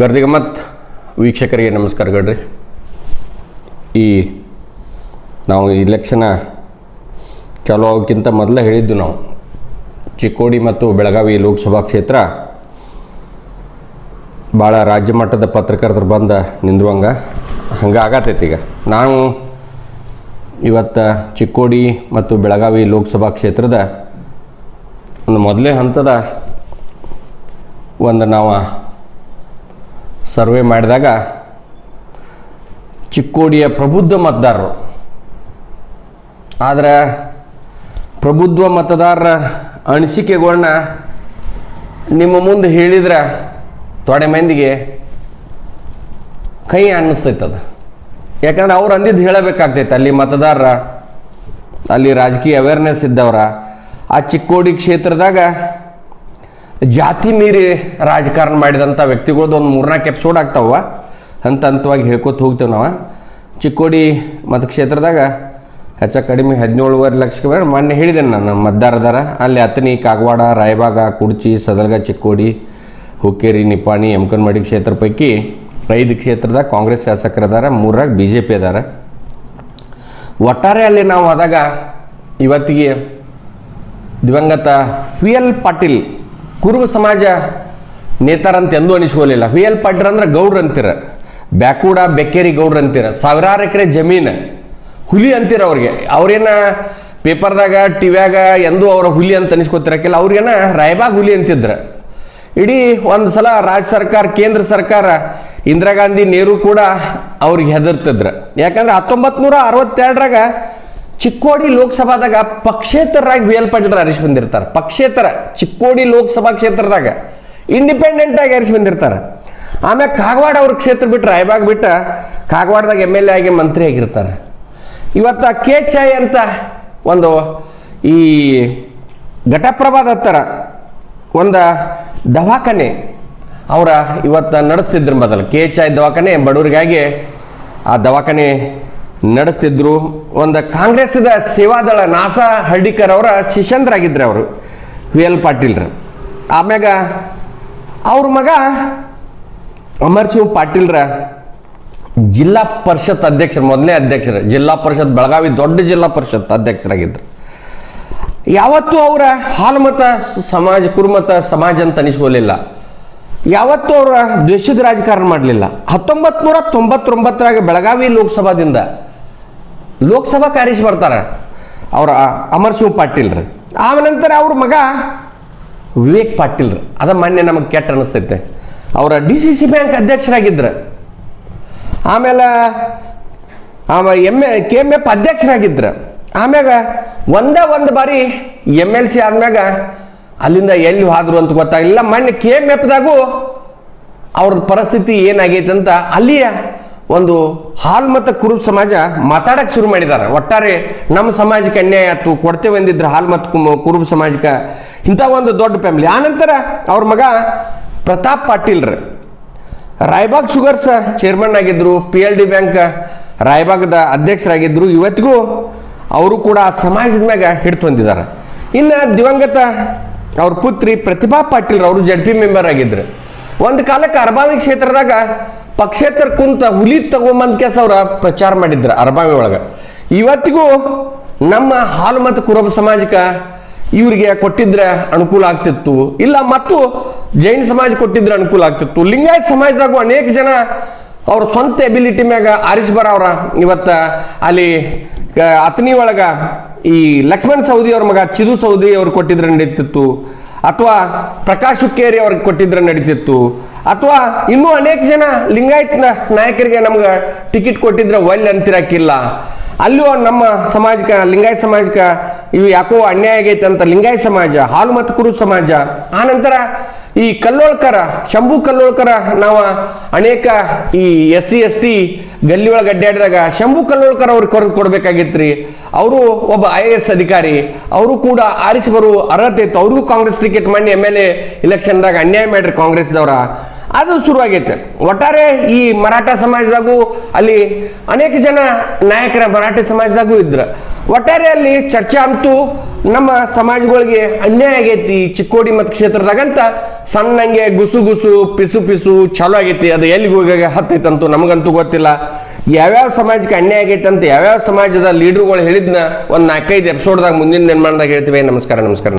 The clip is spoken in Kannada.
ಗರ್ದಿಗಮತ್ ವೀಕ್ಷಕರಿಗೆ ನಮಸ್ಕಾರಗಳ್ರಿ ಈ ನಾವು ಇಲೆಕ್ಷನ ಚಾಲೂ ಆಗೋಕ್ಕಿಂತ ಮೊದಲೇ ಹೇಳಿದ್ದು ನಾವು, ಚಿಕ್ಕೋಡಿ ಮತ್ತು ಬೆಳಗಾವಿ ಲೋಕಸಭಾ ಕ್ಷೇತ್ರ ಭಾಳ ರಾಜ್ಯ ಮಟ್ಟದ ಪತ್ರಕರ್ತರು ಬಂದ ನಿಂದ್ರುವಂಗ ಹಂಗೆ ಆಗತೈತಿ ಈಗ. ನಾವು ಇವತ್ತು ಚಿಕ್ಕೋಡಿ ಮತ್ತು ಬೆಳಗಾವಿ ಲೋಕಸಭಾ ಕ್ಷೇತ್ರದ ಒಂದು ಮೊದಲೇ ಹಂತದ ಒಂದು ನಾವು ಸರ್ವೆ ಮಾಡಿದಾಗ ಚಿಕ್ಕೋಡಿಯ ಪ್ರಬುದ್ಧ ಮತದಾರರು. ಆದರೆ ಪ್ರಬುದ್ಧ ಮತದಾರರ ಅನಿಸಿಕೆಗಳನ್ನ ನಿಮ್ಮ ಮುಂದೆ ಹೇಳಿದ್ರೆ ತೊಡೆ ಮಂದಿಗೆ ಕೈ ಅನ್ನಿಸ್ತೈತದ. ಯಾಕಂದ್ರೆ ಅವ್ರು ಅಂದಿದ್ದು ಹೇಳಬೇಕಾಗ್ತೈತೆ, ಅಲ್ಲಿ ಮತದಾರರ, ಅಲ್ಲಿ ರಾಜಕೀಯ ಅವೇರ್ನೆಸ್ ಇದ್ದವರ, ಆ ಚಿಕ್ಕೋಡಿ ಕ್ಷೇತ್ರದಾಗ ಜಾತಿ ಮೀರಿ ರಾಜಕಾರಣ ಮಾಡಿದಂಥ ವ್ಯಕ್ತಿಗಳದ್ದು ಒಂದು ಮೂರ್ನಾಲ್ಕು ಎಪಿಸೋಡ್ ಆಗ್ತಾವ. ಹಂತ ಹಂತವಾಗಿ ಹೇಳ್ಕೊತ ಹೋಗ್ತೇವೆ ನಾವು. ಚಿಕ್ಕೋಡಿ ಮತಕ್ಷೇತ್ರದಾಗ ಹೆಚ್ಚ ಕಡಿಮೆ ಹದಿನೇಳುವರೆ ಲಕ್ಷ ಮೇಲೆ ಮೊನ್ನೆ ಹೇಳಿದೆ ನಾನು ಮತದಾರದಾರ ಅಲ್ಲಿ ಅತನಿ ಕಾಗವಾಡ, ರಾಯಬಾಗ, ಕುಡ್ಚಿ, ಸದಲ್ಗ, ಚಿಕ್ಕೋಡಿ, ಹುಕ್ಕೇರಿ, ನಿಪ್ಪಾಣಿ ಯಮಕನ್ಮಡಿ ಕ್ಷೇತ್ರ ಪೈಕಿ ಐದು ಕ್ಷೇತ್ರದಾಗ ಕಾಂಗ್ರೆಸ್ ಶಾಸಕರದಾರ, ಮೂರಾಗ ಬಿ ಜೆ ಪಿ ಅದಾರ. ಒಟ್ಟಾರೆ ಅಲ್ಲಿ ನಾವು ಆದಾಗ ಇವತ್ತಿಗೆ ದಿವಂಗತ ವಿ ಎಲ್ ಪಾಟೀಲ್ ಕುರುಬ ಸಮಾಜ ನೇತಾರಂತ ಎಂದೂ ಅನಿಸ್ಕೊಳ್ಳಿಲ್ಲ. ಎಲ್ ಪಾಟೀಲ್ ಅಂದ್ರೆ ಗೌಡ್ರು ಅಂತೀರ. ಬ್ಯಾಕೂಡ, ಬೆಕ್ಕೇರಿ ಗೌಡ್ರು ಅಂತೀರ. ಸಾವಿರಾರು ಎಕರೆ ಜಮೀನು ಹುಲಿ ಅಂತೀರ ಅವ್ರಿಗೆ. ಅವ್ರೇನ ಪೇಪರ್ದಾಗ, ಟಿವ್ಯಾಗ ಎಂದೂ ಅವ್ರ ಹುಲಿ ಅಂತ ಅನಿಸ್ಕೊತಿರಕ್ಕಿಲ್ಲ. ಅವ್ರಿಗೇನ ರಾಯಬಾಗ್ ಹುಲಿ ಅಂತಿದ್ರು. ಇಡೀ ಒಂದು ಸಲ ರಾಜ್ಯ ಸರ್ಕಾರ, ಕೇಂದ್ರ ಸರ್ಕಾರ, ಇಂದಿರಾ ಗಾಂಧಿ, ನೆಹರು ಕೂಡ ಅವ್ರಿಗೆ ಹೆದರ್ತಿದ್ರು. ಯಾಕಂದ್ರೆ ಹತ್ತೊಂಬತ್ತು ನೂರ ಅರವತ್ತೆರಡರಾಗ ಚಿಕ್ಕೋಡಿ ಲೋಕಸಭಾದಾಗ ಪಕ್ಷೇತರರಾಗಿ ಪಾಟೀಲ್ ಅರಿಸಿ ಬಂದಿರ್ತಾರೆ. ಪಕ್ಷೇತರ, ಚಿಕ್ಕೋಡಿ ಲೋಕಸಭಾ ಕ್ಷೇತ್ರದಾಗ ಇಂಡಿಪೆಂಡೆಂಟ್ ಆಗಿ ಅರಿಸಿ ಬಂದಿರ್ತಾರೆ. ಆಮ್ಯಾಗ ಕಾಗವಾಡ ಅವ್ರ ಕ್ಷೇತ್ರ ಬಿಟ್ಟು ರಾಯಬಾಗ್ ಬಿಟ್ಟು ಕಾಗವಾಡದಾಗ ಎಂ ಎಲ್ ಎ ಆಗಿ ಮಂತ್ರಿ ಆಗಿರ್ತಾರೆ. ಇವತ್ತು ಕೆ ಚಾಯ್ ಅಂತ ಒಂದು ಈ ಘಟಪ್ರಭಾದ ಹತ್ತರ ಒಂದು ದವಾಖಾನೆ ಅವರ ಇವತ್ತು ನಡೆಸ್ತಿದ್ರು ಮೊದಲು ಕೆ ಚಾಯ್ ದವಾಖಾನೆ, ಬಡವರಿಗಾಗಿ ಆ ದವಾಖಾನೆ ನಡೆಸ್ತಿದ್ರು. ಒಂದು ಕಾಂಗ್ರೆಸ್ದ ಸೇವಾದಳ ನಾಸಾ ಹಳ್ಳಿಕರ್ ಅವರ ಶಿಷ್ಯಂದ್ರಾಗಿದ್ರು ಅವರು, ವಿ ಎಲ್ ಪಾಟೀಲ್ರು. ಆಮ್ಯಾಗ ಅವ್ರ ಮಗ ಅಮರ್ ಶಿವ್ ಪಾಟೀಲ್ರ ಜಿಲ್ಲಾ ಪರಿಷತ್ ಅಧ್ಯಕ್ಷರು ಮೊದಲನೇ ಅಧ್ಯಕ್ಷರು. ಜಿಲ್ಲಾ ಪರಿಷತ್ ಬೆಳಗಾವಿ ದೊಡ್ಡ ಜಿಲ್ಲಾ ಪರಿಷತ್ ಅಧ್ಯಕ್ಷರಾಗಿದ್ದರು ಯಾವತ್ತೂ ಅವರ ಹಾಲುಮತ ಸಮಾಜ ಕುರುಮತ ಸಮಾಜ ಅಂತ ಅನಿಸ್ಕೊಳ್ಳಿಲ್ಲ ಯಾವತ್ತೂ ಅವರ ದ್ವೇಷದ ರಾಜಕಾರಣ ಮಾಡಲಿಲ್ಲ. ಹತ್ತೊಂಬತ್ತು ನೂರ ತೊಂಬತ್ತೊಂಬತ್ತರಾಗ ಬೆಳಗಾವಿ ಲೋಕಸಭಾದಿಂದ ಲೋಕಸಭಾ ಕಾರಿಸಿ ಬರ್ತಾರೆ. ಅವರ ಅಮರ್ ಶಿವ್ ಪಾಟೀಲ್ರು ಆ ನಂತರ ಅವ್ರ ಮಗ ವಿವೇಕ್ ಪಾಟೀಲ್ ರೀ. ಅದ ಮೊನ್ನೆ ನಮಗೆ ಕೆಟ್ಟ ಅನಿಸ್ತೈತೆ ಅವರ ಡಿ ಸಿ ಸಿ ಬ್ಯಾಂಕ್ ಅಧ್ಯಕ್ಷರಾಗಿದ್ರು. ಆಮೇಲೆ, ಆಮ M A, K M F ಅಧ್ಯಕ್ಷರಾಗಿದ್ರು. ಆಮ್ಯಾಗ ಒಂದೇ ಒಂದು ಬಾರಿ ಎಂ ಎಲ್ ಸಿ ಆದ್ಮ್ಯಾಗ ಅಲ್ಲಿಂದ ಎಲ್ಲಿ ಹಾದ್ರು ಅಂತ ಗೊತ್ತಾಗಿಲ್ಲ ಮೊನ್ನೆ ಕೆ ಎಂ ಎಫ್ದಾಗೂ ಅವ್ರದ್ದು ಪರಿಸ್ಥಿತಿ ಏನಾಗೈತೆ ಅಂತ ಅಲ್ಲಿಯ ಒಂದು ಹಾಲ್ ಮತ್ತು ಕುರುಬ ಸಮಾಜ ಮಾತಾಡಕ್ಕೆ ಶುರು ಮಾಡಿದ್ದಾರೆ ಒಟ್ಟಾರೆ ನಮ್ಮ ಸಮಾಜಕ್ಕೆ ಅನ್ಯಾಯ ಆಯ್ತು, ಕೊಡ್ತೇವೆ ಅಂದಿದ್ರು ಹಾಲ್ ಮತ್ತು ಕುರುಬ ಸಮಾಜಕ್ಕೆ ಇಂಥ ಒಂದು ದೊಡ್ಡ ಫ್ಯಾಮಿಲಿ ಆನಂತರ ಅವ್ರ ಮಗ ಪ್ರತಾಪ್ ಪಾಟೀಲ್ರು ರಾಯಬಾಗ್ ಶುಗರ್ಸ್ ಚೇರ್ಮನ್ ಆಗಿದ್ರು ಪಿ ಎಲ್ ಡಿ ಬ್ಯಾಂಕ್ ರಾಯ್ಬಾಗ್ದ ಅಧ್ಯಕ್ಷರಾಗಿದ್ದರು ಇವತ್ತಿಗೂ ಅವರು ಕೂಡ ಸಮಾಜದ ಮ್ಯಾಗ ಹಿಡ್ತು ಹೊಂದಿದ್ದಾರೆ ಇನ್ನು ದಿವಂಗತ ಅವ್ರ ಪುತ್ರಿ ಪ್ರತಿಭಾ ಪಾಟೀಲ್ ಅವರು ಜಡ್ ಪಿ ಮೆಂಬರ್ ಆಗಿದ್ರು. ಒಂದು ಕಾಲಕ್ಕೆ ಅರಬಾವಿ ಕ್ಷೇತ್ರದಾಗ ಪಕ್ಷೇತರ ಕುಂತ ಹುಲಿ ತಗೊಂಬಂದ್ ಕೆಸ ಅವ್ರ ಪ್ರಚಾರ ಮಾಡಿದ್ರ ಅರಬಾವಿ ಒಳಗೆ. ಇವತ್ತಿಗೂ ನಮ್ಮ ಹಾಲು ಮತ್ತು ಕುರುಬ ಸಮಾಜಕ್ಕೆ ಇವರಿಗೆ ಕೊಟ್ಟಿದ್ರೆ ಅನುಕೂಲ ಆಗ್ತಿತ್ತು. ಇಲ್ಲ, ಮತ್ತು ಜೈನ್ ಸಮಾಜ ಕೊಟ್ಟಿದ್ರೆ ಅನುಕೂಲ ಆಗ್ತಿತ್ತು. ಲಿಂಗಾಯತ್ ಸಮಾಜದಾಗೂ ಅನೇಕ ಜನ ಅವ್ರ ಸ್ವಂತ ಎಬಿಲಿಟಿ ಮ್ಯಾಗ ಆರಿಸ್ ಬರವ್ರ. ಇವತ್ತ ಅಲ್ಲಿ ಅತನಿ ಒಳಗ ಈ ಲಕ್ಷ್ಮಣ್ ಸೌದಿ ಅವ್ರ ಮಗ ಚಿದು ಸೌದಿ ಅವ್ರು ಕೊಟ್ಟಿದ್ರೆ ನಡೀತಿತ್ತು. ಅಥವಾ ಪ್ರಕಾಶ್ ಹುಕ್ಕೇರಿ ಅವ್ರಿಗೆ ಕೊಟ್ಟಿದ್ರೆ ನಡೀತಿತ್ತು. ಅಥವಾ ಇನ್ನೂ ಅನೇಕ ಜನ ಲಿಂಗಾಯತ್ ನಾಯಕರಿಗೆ ನಮ್ಗೆ ಟಿಕೆಟ್ ಕೊಟ್ಟಿದ್ರೆ ಒಲ್ಲೆ ಅಂತಿರಕ್ಕಿಲ್ಲ. ಅಲ್ಲೂ ನಮ್ಮ ಸಮಾಜಕ, ಲಿಂಗಾಯತ್ ಸಮಾಜಕ ಇವು ಯಾಕೋ ಅನ್ಯಾಯ ಆಗೈತೆ ಅಂತ ಲಿಂಗಾಯತ್ ಸಮಾಜ, ಹಾಲು ಮತ್ತು ಕುರು ಸಮಾಜ. ಆನಂತರ ಈ ಕಲ್ಲೋಳ್ಕರ, ಶಂಭು ಕಲ್ಲೋಳ್ಕರ ನಾವು ಅನೇಕ ಈ ಎಸ್ ಸಿ, ಎಸ್ ಟಿ ಗಲ್ಲಿ ಒಳಗೆ ಅಡ್ಡಾಡಿದಾಗ ಶಂಭು ಕಲ್ಲೋಳ್ಕರ್ ಅವ್ರಿಗೆ ಕರೆದು ಕೊಡ್ಬೇಕಾಗಿತ್ರಿ. ಅವರು ಒಬ್ಬ ಐ ಎ ಎಸ್ ಅಧಿಕಾರಿ. ಅವರು ಕೂಡ ಆರಿಸಿ ಬರುವ ಅರ್ಹತೆ ಇತ್ತು. ಅವ್ರಿಗೂ ಕಾಂಗ್ರೆಸ್ ಟಿಕೆಟ್ ಮಾಡಿ ಎಂ ಎಲ್ ಎ ಇಲೆಕ್ಷನ್ದಾಗ ಅನ್ಯಾಯ ಮಾಡ್ರಿ ಕಾಂಗ್ರೆಸ್ದವ್ರ ಅದು ಶುರುವಾಗೈತೆ. ಒಟ್ಟಾರೆ ಈ ಮರಾಠ ಸಮಾಜದಾಗೂ ಅಲ್ಲಿ ಅನೇಕ ಜನ ನಾಯಕರ ಮರಾಠ ಸಮಾಜದಾಗೂ ಇದ್ರು. ಒಟ್ಟಾರೆ ಅಲ್ಲಿ ಚರ್ಚೆ ಅಂತೂ ನಮ್ಮ ಸಮಾಜಗಳಿಗೆ ಅನ್ಯಾಯ ಆಗೈತಿ, ಚಿಕ್ಕೋಡಿ ಮತ ಕ್ಷೇತ್ರದಾಗಂತ ಸಣ್ಣಂಗೆ ಗುಸು ಗುಸು, ಪಿಸು ಪಿಸು ಚಾಲೂ ಆಗೈತಿ. ಅದು ಎಲ್ಲಿಗೆ ಹೋಗಿ ಹತ್ತೈತಂತೂ ನಮಗಂತೂ ಗೊತ್ತಿಲ್ಲ. ಯಾವ್ಯಾವ ಸಮಾಜಕ್ಕೆ ಅನ್ಯಾಯ ಆಗೈತೆ ಅಂತ ಯಾವ್ಯಾವ ಸಮಾಜದ ಲೀಡರ್ಗಳು ಹೇಳಿದ್ನ ಒಂದು ನಾಲ್ಕೈದು ಎಪಿಸೋಡ್ದಾಗ ಮುಂದಿನ ನಿರ್ಮಾಣದಾಗ ಹೇಳ್ತೀವಿ. ನಮಸ್ಕಾರ ನಮಸ್ಕಾರ.